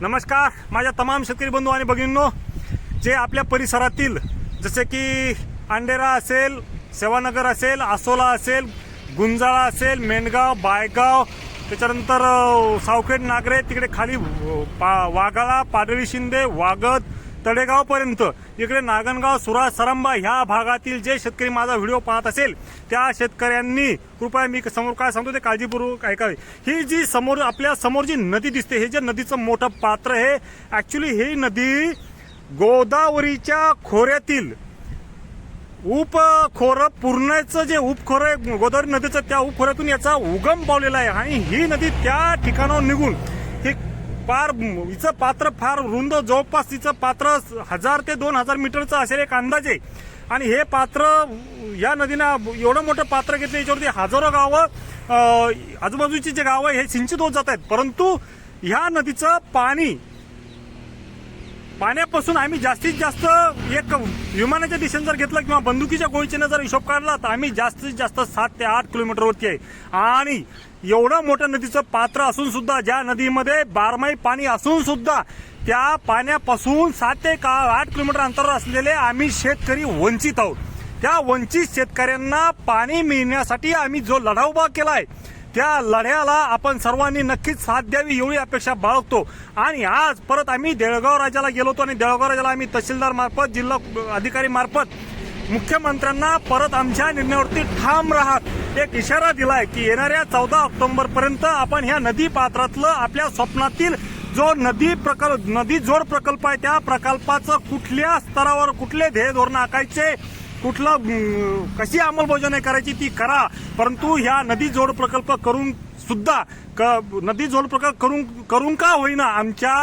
नमस्कार माझ्या तमाम शेतकरी बंधू आणि भगिनींनो जे आपल्या परिसरातील जसे की अंडेरा असेल सेवानगर असेल आसोला असेल गुंजाळा असेल मेंढगाव बायगाव त्याच्यानंतर सावखेड नागरे तिकडे खाली पा वाघाळा पाडळी शिंदे वागद तडेगावपर्यंत इकडे नागनगाव सुरा सरंबा ह्या भागातील जे शेतकरी माझा व्हिडिओ पाहत असेल त्या शेतकऱ्यांनी कृपया मी समोर काय सांगतो ते काळजीपूर्वक ऐकावे. ही जी समोर आपल्यासमोर जी नदी दिसते हे जे नदीचं मोठं पात्र आहे ॲक्च्युली ही नदी गोदावरीच्या खोऱ्यातील उपखोरं पूर्णचं जे उपखोरं आहे गोदावरी नदीचं त्या उपखोऱ्यातून याचा उगम पावलेला आहे. आणि ही नदी त्या ठिकाणावर निघून फार हिचं पात्र फार रुंद जवळपास तिचं पात्र हजार ते दोन हजार मीटरचं असेल एक अंदाज आहे. आणि हे पात्र या नदीनं एवढं मोठं पात्र घेतलं याच्यावरती हजारो गावं आजूबाजूची जे गावं आहे हे सिंचित होत जात आहेत. परंतु ह्या नदीचं पाणी पाण्यापासून आम्ही जास्तीत जास्त एक विमानाच्या दिशेने जर घेतलं किंवा बंदुकीच्या गोळीचे जर हिशोब काढला तर आम्ही जास्तीत जास्त सात ते आठ किलोमीटरवरती आहे. आणि एवढं मोठं नदीचं पात्र असून सुद्धा ज्या नदीमध्ये बारमाही पाणी असून सुद्धा त्या पाण्यापासून सात ते का आठ किलोमीटर अंतरावर असलेले आम्ही शेतकरी वंचित आहोत. त्या वंचित शेतकऱ्यांना पाणी मिळण्यासाठी आम्ही जो लढा उभा आहे त्या लढ्याला आपण सर्वांनी नक्कीच साथ द्यावी एवढी अपेक्षा बाळगतो. आणि आज परत आम्ही देळगाव राजाला गेलो होतो आणि देळगाव राजाला आम्ही तहसीलदार मार्फत जिल्हा अधिकारी मार्फत मुख्यमंत्र्यांना परत आमच्या निर्णयावरती ठाम राहत एक इशारा दिलाय की येणाऱ्या चौदा ऑक्टोबर पर्यंत आपण ह्या नदी पात्रातलं आपल्या स्वप्नातील जो नदी प्रकल्प नदी जोड प्रकल्प आहे त्या प्रकल्पाचं कुठल्या स्तरावर कुठले ध्येय धोरण आखायचे कुठलं कशी अंमलबजावणी करायची ती करा. परंतु ह्या नदी जोड प्रकल्प करून सुद्धा क- नदी जोड प्रकल्प करून करून का होईना आमच्या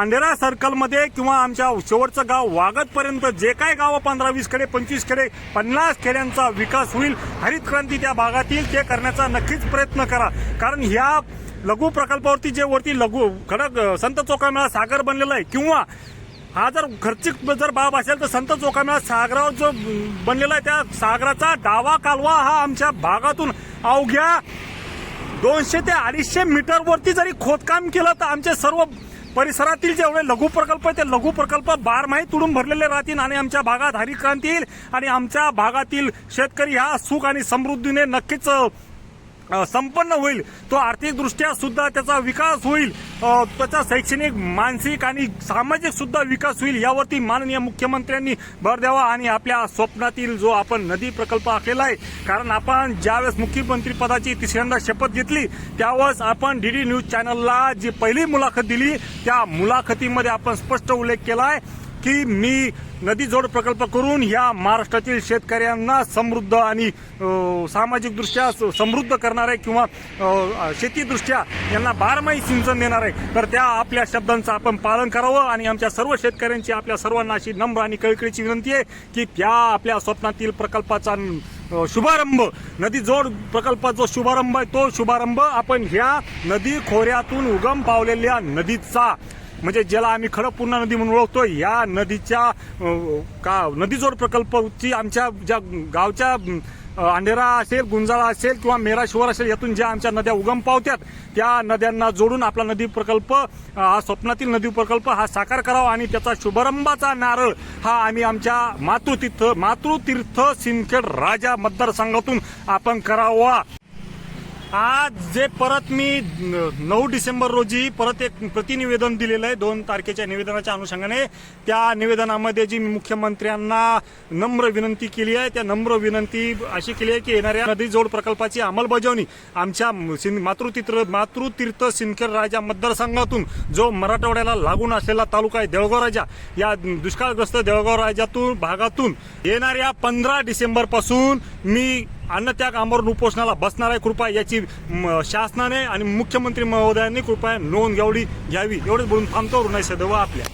अंधेरा सर्कलमध्ये किंवा आमच्या शेवटचं गाव वागतपर्यंत जे काय गावं पंधरा वीस खेडे पंचवीस खेडे पन्नास खेड्यांचा विकास होईल हरित क्रांती त्या भागातील ते करण्याचा नक्कीच प्रयत्न करा. कारण ह्या लघु प्रकल्पावरती जे वरती लघु खडक संत चोकामेळा सागर बनलेला आहे किंवा हा जर खर्चिक जर बाब असेल तर संत चोकामेळा सागरावर जो बनलेला आहे त्या सागराचा डावा कालवा हा आमच्या भागातून अवघ्या दोनशे ते अडीचशे मीटरवरती जरी खोदकाम केलं तर आमचे सर्व परिसरातील जेवढे लघु प्रकल्प आहेत ते लघु प्रकल्प बारमाही तुडून भरलेले राहतील आणि आमच्या भागात हरित क्रांती येईल आणि आमच्या भागातील शेतकरी हा सुख आणि समृद्धीने नक्कीच संपन्न होईल. तो आर्थिकदृष्ट्या सुद्धा त्याचा विकास होईल. त्याचा शैक्षणिक मानसिक आणि सामाजिक सुद्धा विकास होईल यावरती माननीय मुख्यमंत्र्यांनी भर द्यावा आणि आपल्या स्वप्नातील जो आपण नदी प्रकल्प आखलेला आहे कारण आपण ज्यावेळेस मुख्यमंत्री पदाची तिसऱ्यांदा शपथ घेतली त्यावेळेस आपण डीडी न्यूज चॅनलला जी पहिली मुलाखत दिली त्या मुलाखतीमध्ये आपण स्पष्ट उल्लेख केला आहे की मी नदी जोड प्रकल्प करून या महाराष्ट्रातील शेतकऱ्यांना समृद्ध आणि सामाजिकदृष्ट्या समृद्ध करणार आहे किंवा शेतीदृष्ट्या यांना बारमाही सिंचन देणार आहे. तर त्या आपल्या शब्दांचं आपण पालन करावं आणि आमच्या सर्व शेतकऱ्यांची आपल्या सर्वांना अशी नम्र आणि कळकळीची विनंती आहे की त्या आपल्या स्वप्नातील प्रकल्पाचा शुभारंभ नदी जोड प्रकल्पाचा जो शुभारंभ आहे तो शुभारंभ आपण ह्या नदी खोऱ्यातून उगम पावलेल्या नदीचा म्हणजे ज्याला आम्ही खडकपूर्णा नदी म्हणून ओळखतो या नदीच्या का नदीजोड प्रकल्पची आमच्या ज्या गावच्या अंधेरा असेल गुंजाळा असेल किंवा मेरा शिवर असेल यातून ज्या आमच्या नद्या उगम पावत्यात त्या नद्यांना जोडून आपला नदी प्रकल्प हा स्वप्नातील नदी प्रकल्प हा साकार करावा आणि त्याचा शुभारंभाचा नारळ हा आम्ही आमच्या मातृतीर्थ मातृतीर्थ सिंदखेड राजा मतदारसंघातून आपण करावा. आज जे परत मी नऊ डिसेंबर रोजी परत एक प्रतिनिवेदन दिलेलं आहे दोन तारखेच्या निवेदनाच्या अनुषंगाने. त्या निवेदनामध्ये जी मुख्यमंत्र्यांना नम्र विनंती केली आहे त्या नम्र विनंती अशी केली आहे की येणाऱ्या नदी जोड प्रकल्पाची अंमलबजावणी आमच्या सिं- मातृतीर्थ मातृतीर्थ सिंदखेड राजा मतदारसंघातून जो मराठवाड्याला लागून असलेला तालुका आहे देवगाव राजा या दुष्काळग्रस्त देवगाव राजातून भागातून येणाऱ्या पंधरा डिसेंबरपासून मी अन्नत्याग आमरण उपोषणाला बसणार आहे. कृपया याची म, शासनाने आणि मुख्यमंत्री महोदयांनी कृपया नोंद घ्यावडी घ्यावी. एवढंच बोलून थांबतो. रुणाई सदैव आपल्या.